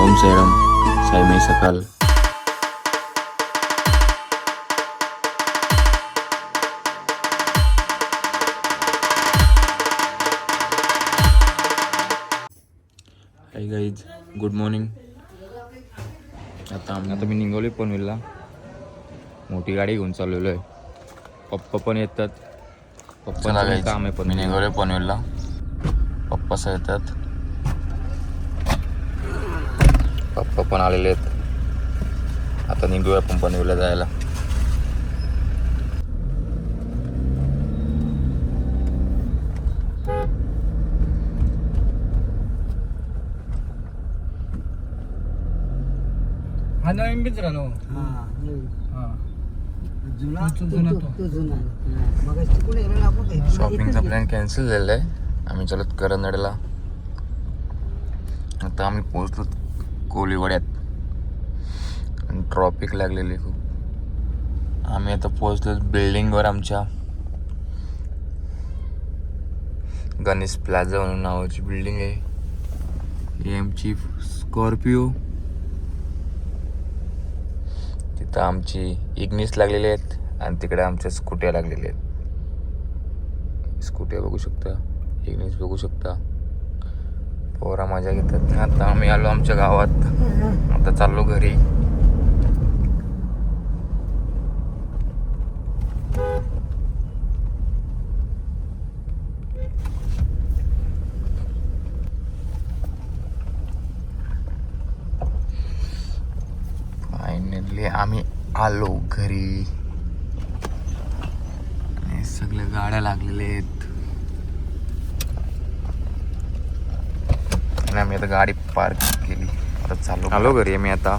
ओम साईराम साईमाई सकाल। हाय guys good morning आता आम्ही आता मी निघालोय पनवेलला. मोठी गाडी घेऊन चाललेलो आहे पप्पा पण येतात. पप्पा काम आहे पण निघालोय पनवेलला. पप्पा सह येतात. पप्पा पण आलेले आहेत. आता निघूया आपण पनवेलला जायला. हा नवीन बीच राहिलो शॉपिंगचा प्लॅन कॅन्सल झालेला आहे. आम्ही चालत करंदड्याला आता आम्ही पोहोचलो कोलीवाड्यात. आणि ट्रॉफिक लागलेली आहे खूप. आम्ही आता पोहोचलो बिल्डिंगवर आमच्या. गणेश प्लाझा म्हणून नावाची बिल्डिंग आहे. ही आमची स्कॉर्पिओ. तिथं आमची इग्निस लागलेली आहेत आणि तिकडे आमच्या स्कूट्या लागलेल्या आहेत. स्कूट्या बघू शकता? इग्निस बघू शकता? पोरा मजा घेतात आता आम्ही आलो आमच्या गावात. आता चाललो घरी. फायनली आम्ही आलो घरी. आणि सगळ्या गाड्या लागलेल्या आहेत. आणि आम्ही आता गाडी पार्क केली. आता चाललो आलो घरी आम्ही आता.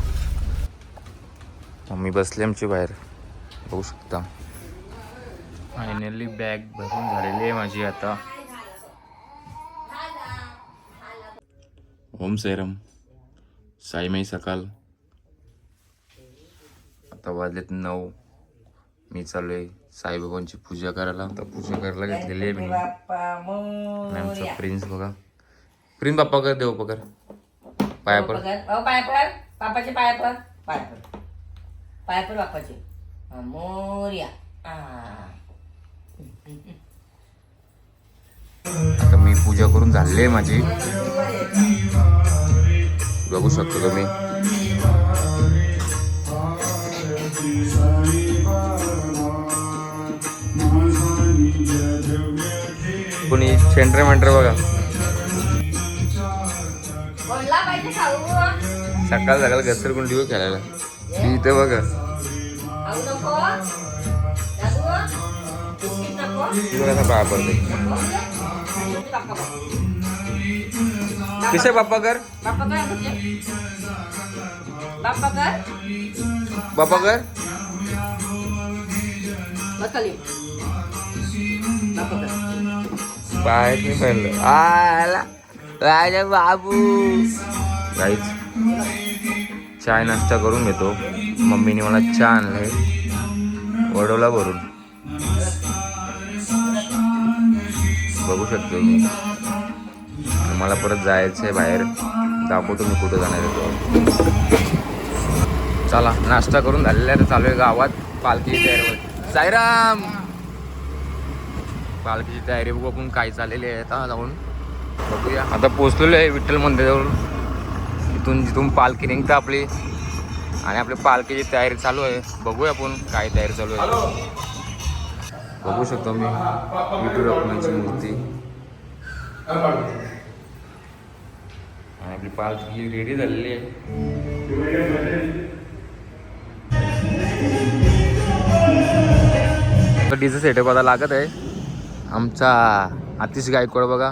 मम्मी बसली आमची बाहेर. बघू शकता. फायनली बॅग भरून झालेली आहे माझी आता. ओम सैरम. साईमाई सकाळ आता वाजलेत नऊ. मी चालू आहे साईबाबांची पूजा करायला. आता पूजा करायला घेतलेली आहे मी. आणि आमचा प्रिन्स बघा. प्रिन्स बाप्पा कर देव पकर पाया पड. अहो पाय पड. बापाचे पाय पड. पाय पड. पाय पड बापाचे मोरया आ. आता मी पूजा करून झाली आहे माझी. बघू शकतो तुम्ही. कोणी सेंटर मेंटर बघा. सकाळ सकाळ घसर कोण डिओ खेळायला ती इथं बघा खाऊ नको दादू बिस्किट नको ती बघा आता पाया पडते बाप्पा बघ. कसे बाप्पा कर बाप्पा काय म्हटले बाप्पा कर बाप्पा कर बस खाली बाप्पा कर पाय नाही पडलं आला राजा बाबू. काहीच चाय नाश्ता करून घेतो. मम्मीने मला चहा आणलाय. वडोला भरून. बघू शकतो मी. मला परत जायचं आहे बाहेर. दाखवतो मी कुठं जाणार आहे चला नाश्ता करून झालेला आहे. चालू आहे गावात. पालखीची तयारी साईराम! पालखीची तयारी बघू आपण काय चाललेली आहे. आता जाऊन. बघूया. आता पोचलेलो आहे विठ्ठल मंदिराजवळ इथून जिथून पालखी निघतं आपली. आणि आपली पालखीची तयारी चालू आहे. बघूया आपण काय तयारी चालू आहे. बघू शकतो मी विठू रखुमाईची मूर्ती. आणि आपली पालखी रेडी झालेली आहे. डीचं सेटअप आता लागत आहे. आमचा आतिश गायकवाड बघा.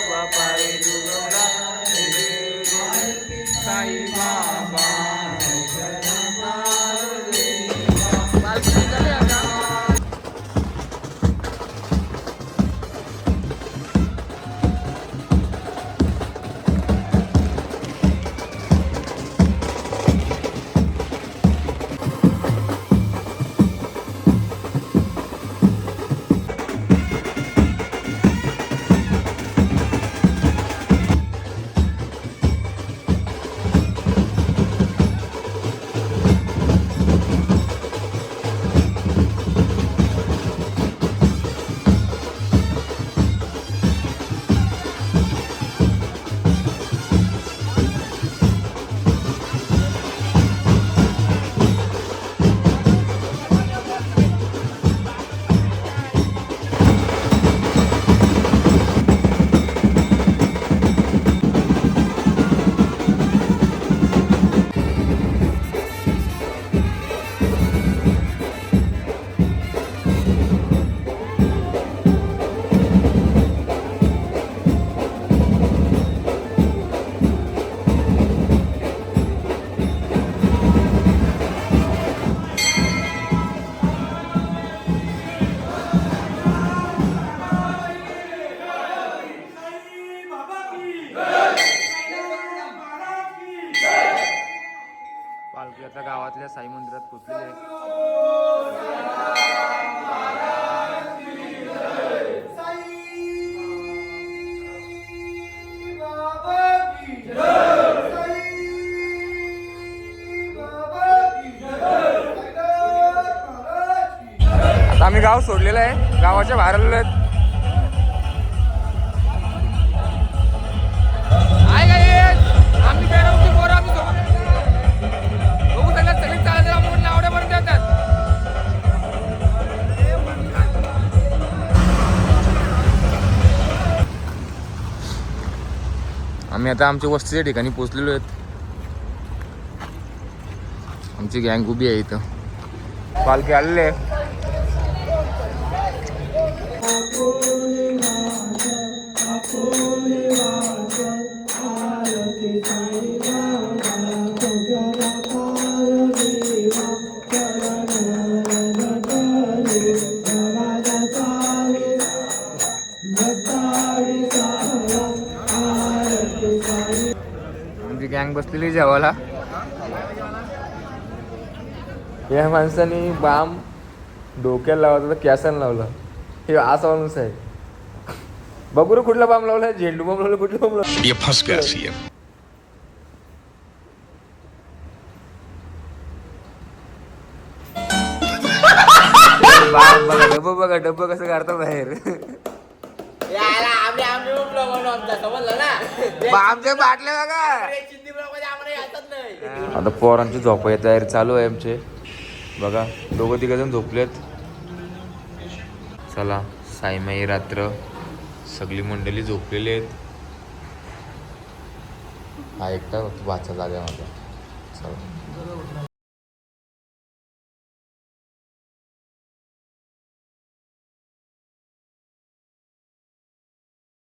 साई पोचलेले आता आम्ही गाव सोडलेलं आहे. गावाच्या बाहेर आलेलो आहेत. आम्ही आता आमच्या वस्तीच्या ठिकाणी पोहोचलेलो आहेत. आमची गँग उभी आहे इथं. पालखी आलेले गँग बसलेली जेवायला. या माणसाने बाम डोक्याला लावला तर कॅसन लावला. हे असा माणूस आहे. बघू रे कुठला बाम लावला झेंडू बाम लावला कुठला बाम लावला ये फंस गया सीएम बाम बघा डब्बा बघा डब्बा कसं काढतो बाहेर. आम्ही आम्ही ब्लॉग आमचा समजलं ना? बामच्या बाटल्या बघा. आता पोरांची झोपायची तयारी चालू आहे आमचे. बघा दोघं तिघ जण झोपलेत. चला साईमाई रात्र. सगळी मंडळी झोपलेली आहेत. हा एकटा वाचा बाचा जागा माझा. चला.